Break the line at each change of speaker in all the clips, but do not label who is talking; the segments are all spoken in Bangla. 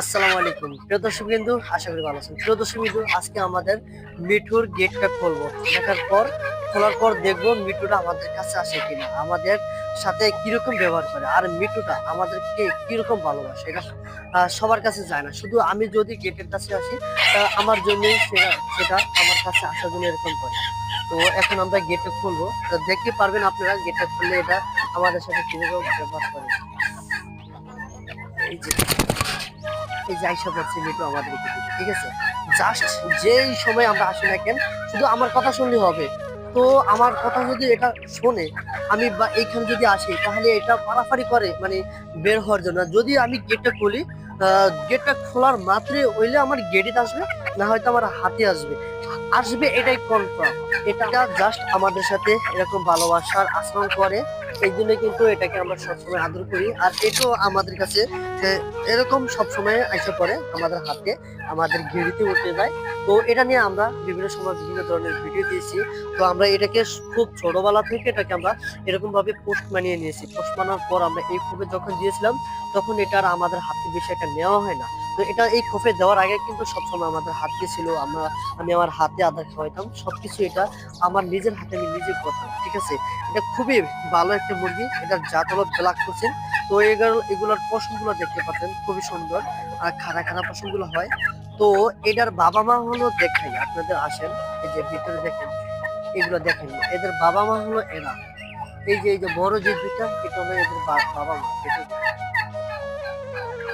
আসসালামু আলাইকুম। প্রিয় দর্শক বিন্দু আশা করি ভালো আছেন। প্রিয় দর্শক বিন্দু আজকে আমাদের মিঠুর গেটটা খুলবো। দেখার পর, খোলার পর দেখব মিঠুটা আমাদের কাছে আসে কিনা, আমাদের সাথে কীরকম ব্যবহার করে, আর মিঠুটা আমাদেরকে কীরকম ভালোবাসে, এটা সবার কাছে যায় না। শুধু আমি যদি গেটের কাছে আসি আমার জন্যই সেটা সেটা আমার কাছে আসার জন্য এরকম করে। তো এখন আমরা গেটটা খুলবো। তো দেখতে পারবেন আপনারা, গেটটা খুললে এটা আমাদের সাথে কীরকম ব্যবহার করে। এই যে। এই যে আইসা পড়ছে মিটু আমাদের ঠিক আছে? জাস্ট যেই সময় আমরা আসি না কেন, শুধু আমার কথা শুনলে হবে। তো আমার কথা যদি এটা শোনে, আমি বা এইখানে যদি আসি, তাহলে এটা পারাফারি করে মানে বের হওয়ার জন্য। যদি আমি গেটটা খুলি গেটটা খোলার মাত্রে হইলে আমার গেটে আসবে, না হয়তো আমার হাতে আসবে। আসবে এটাই কনফার্ম এটা জাস্ট আমাদের সাথে এরকম ভালোবাসার আচরণ করে। এই জন্য কিন্তু এটাকে আমরা সবসময় আদর করি। আর এটাও আমাদের কাছে এরকম সবসময় এসে পড়ে আমাদের হাতে আমাদের ঘেরিতে উঠে যায়। তো এটা নিয়ে আমরা বিভিন্ন সময় বিভিন্ন ধরনের ভিডিও দিয়েছি। তো আমরা এটাকে খুব ছোটবেলা থেকে এটাকে আমরা এরকম ভাবে পোস্ট মানিয়ে নিয়েছি। পোস্ট মানার পর আমরা এই খোপে যখন দিয়েছিলাম, তখন এটা আর আমাদের হাতে বেশি এটা নেওয়া হয় না। তো এটা এই খোপে দেওয়ার আগে কিন্তু সবসময় আমাদের হাতে ছিল, আমরা, আমি আমার হাতে আদা খাওয়াইতাম, সবকিছু এটা আমার নিজের হাতে আমি নিজে করতাম, ঠিক আছে? এটা খুবই ভালো একটা মুরগি এটার জাত হলো ব্ল্যাক কোচিন তো এগুলো, এগুলোর পশমগুলো দেখতে পাচ্ছেন, খুবই সুন্দর, আর খাড়া খাড়া পশমগুলো হয়। তো এটার বাবা মা হলো দেখাই আপনাদের আসেন, এই যে ভিতরে দেখেন, এগুলো দেখেন, এদের বাবা মা হলো এরা। এই যে এই যে বড় যে দুইটা, এটা হলো এদের বাবা মা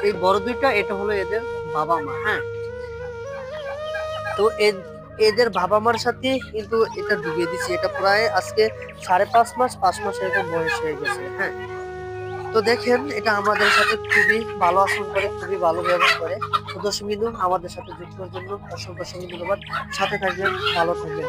এই বড় দুইটা, এটা হলো এদের বাবা মা হ্যাঁ। তো এদের বাবা মার সাথে কিন্তু এটা ডুবিয়ে দিছি এটা প্রায় আজকে সাড়ে পাঁচ মাস পাঁচ মাস এরকম বয়স হয়ে গেছে হ্যাঁ। তো দেখেন, এটা আমাদের সাথে খুবই ভালো আসন করে, খুবই ভালো ব্যবহার করে। তো আমাদের সাথে যুক্ত জন্য অসংখ্য অসংখ্য ধন্যবাদ। সাথে থাকবেন, ভালো থাকবেন।